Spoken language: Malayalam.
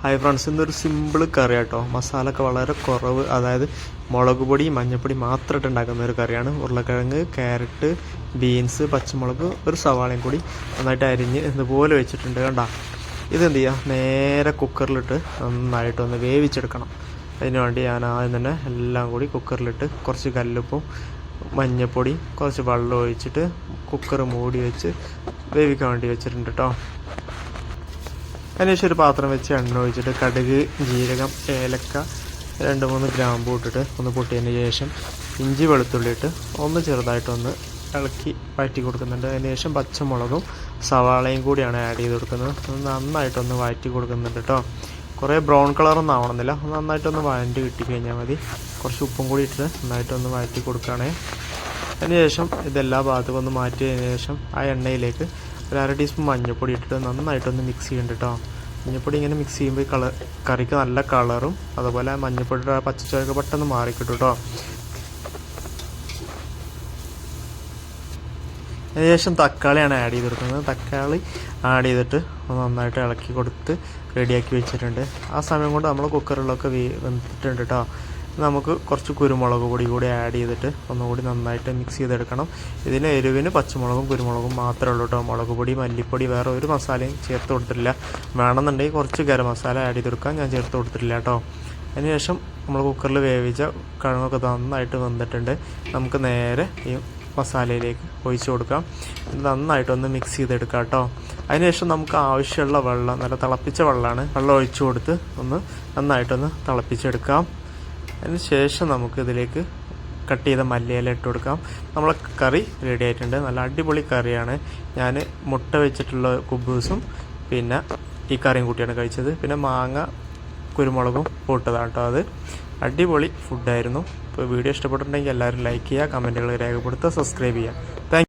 ഹായ് ഫ്രണ്ട്സ് ഇന്നൊരു സിമ്പിൾ കറി കേട്ടോ മസാല ഒക്കെ വളരെ കുറവ് അതായത് മുളക് പൊടി മഞ്ഞൾപ്പൊടി മാത്രമായിട്ട് ഉണ്ടാക്കുന്ന ഒരു കറിയാണ്. ഉരുളക്കിഴങ്ങ് ക്യാരറ്റ് ബീൻസ് പച്ചമുളക് ഒരു സവാളയും കൂടി നന്നായിട്ട് അരിഞ്ഞ് ഇതുപോലെ വെച്ചിട്ടുണ്ട് കണ്ട. ഇതെന്ത് ചെയ്യുക നേരെ കുക്കറിലിട്ട് നന്നായിട്ട് ഒന്ന് വേവിച്ചെടുക്കണം. അതിന് വേണ്ടി ഞാൻ ആദ്യം തന്നെ എല്ലാം കൂടി കുക്കറിലിട്ട് കുറച്ച് കല്ലുപ്പും മഞ്ഞൾപ്പൊടി കുറച്ച് വെള്ളം ഒഴിച്ചിട്ട് കുക്കർ മൂടി വെച്ച് വേവിക്കാൻ വേണ്ടി വെച്ചിട്ടുണ്ട് കേട്ടോ. അതിനുശേഷം ഒരു പാത്രം വെച്ച് എണ്ണ ഒഴിച്ചിട്ട് കടുക് ജീരകം ഏലക്ക രണ്ട് മൂന്ന് ഗ്രാമ്പൂ ഇട്ടിട്ട് ഒന്ന് പൊട്ടിയതിന് ശേഷം ഇഞ്ചി വെളുത്തുള്ളി ഇട്ട് ഒന്ന് ചെറുതായിട്ടൊന്ന് ഇളക്കി വഴറ്റി കൊടുക്കുന്നുണ്ട്. അതിന് ശേഷം പച്ചമുളകും സവാളയും കൂടിയാണ് ആഡ് ചെയ്ത് കൊടുക്കുന്നത്. നന്നായിട്ടൊന്ന് വഴറ്റി കൊടുക്കുന്നുണ്ട് കേട്ടോ കുറേ ബ്രൗൺ കളറൊന്നും ആവണമെന്നില്ല. നന്നായിട്ടൊന്ന് വഴറ്റി കിട്ടി കഴിഞ്ഞാൽ മതി. കുറച്ച് ഉപ്പും കൂടി ഇട്ടിട്ട് നന്നായിട്ടൊന്ന് വഴറ്റി കൊടുക്കുകയാണേ. അതിനുശേഷം ഇതെല്ലാ ഭാഗത്തും ഒന്ന് മാറ്റിയതിന് ശേഷം ആ എണ്ണയിലേക്ക് ഒരു അര ടീസ്പൂൺ മഞ്ഞൾപ്പൊടി ഇട്ടിട്ട് നന്നായിട്ടൊന്ന് മിക്സ് ചെയ്യണ്ട കേട്ടോ മഞ്ഞൾപ്പൊടി ഇങ്ങനെ മിക്സ് ചെയ്യുമ്പോൾ കളർ കറിക്ക് നല്ല കളറും അതുപോലെ മഞ്ഞൾപ്പൊടിയുടെ ആ പച്ചച്ചോയൊക്കെ പെട്ടെന്ന് മാറിക്കിട്ടും കേട്ടോ അതിനുശേഷം തക്കാളിയാണ് ആഡ് ചെയ്ത് കൊടുക്കുന്നത് തക്കാളി ആഡ് ചെയ്തിട്ട് നന്നായിട്ട് ഇളക്കി കൊടുത്ത് റെഡിയാക്കി വെച്ചിട്ടുണ്ട്. ആ സമയം കൊണ്ട് നമ്മൾ കുക്കറിലൊക്കെ വെന്തിട്ടുണ്ട് കേട്ടോ നമുക്ക് കുറച്ച് കുരുമുളക് പൊടി കൂടി ആഡ് ചെയ്തിട്ട് ഒന്നുകൂടി നന്നായിട്ട് മിക്സ് ചെയ്തെടുക്കണം. ഇതിന് എരിവിന് പച്ചമുളകും കുരുമുളകും മാത്രമേ ഉള്ളൂ കേട്ടോ മുളക് പൊടി മല്ലിപ്പൊടി വേറെ ഒരു മസാലയും ചേർത്ത് കൊടുത്തിട്ടില്ല. വേണമെന്നുണ്ടെങ്കിൽ കുറച്ച് ഗരം മസാല ആഡ് ചെയ്ത് കൊടുക്കാൻ ഞാൻ ചേർത്ത് കൊടുത്തിട്ടില്ല കേട്ടോ അതിനുശേഷം നമ്മൾ കുക്കറിൽ വേവിച്ച കിഴങ്ങൊക്കെ നന്നായിട്ട് വെന്തിട്ടുണ്ട്. നമുക്ക് നേരെ ഈ മസാലയിലേക്ക് ഒഴിച്ച് കൊടുക്കാം. നന്നായിട്ടൊന്ന് മിക്സ് ചെയ്തെടുക്കാം കേട്ടോ അതിനുശേഷം നമുക്ക് ആവശ്യമുള്ള വെള്ളം നല്ല തിളപ്പിച്ച വെള്ളമാണ് വെള്ളം ഒഴിച്ചു കൊടുത്ത് ഒന്ന് നന്നായിട്ടൊന്ന് തിളപ്പിച്ചെടുക്കാം. അതിന് ശേഷം നമുക്ക് ഇതിലേക്ക് കട്ട് ചെയ്ത മല്ലിയില ഇട്ട് കൊടുക്കാം. നമ്മളെ കറി റെഡി ആയിട്ടുണ്ട്. നല്ല അടിപൊളി കറിയാണ്. ഞാൻ മുട്ട വെച്ചിട്ടുള്ള കുബൂസും പിന്നെ ഈ കറിയും കൂട്ടിയാണ് കഴിച്ചത്. പിന്നെ മാങ്ങ കുരുമുളകും പൊട്ടതാണ് കേട്ടോ അത്. അടിപൊളി ഫുഡായിരുന്നു ഇപ്പോൾ വീഡിയോ ഇഷ്ടപ്പെട്ടിട്ടുണ്ടെങ്കിൽ എല്ലാവരും ലൈക്ക് ചെയ്യുക കമന്റുകൾ രേഖപ്പെടുത്തുക സബ്സ്ക്രൈബ് ചെയ്യുക. താങ്ക്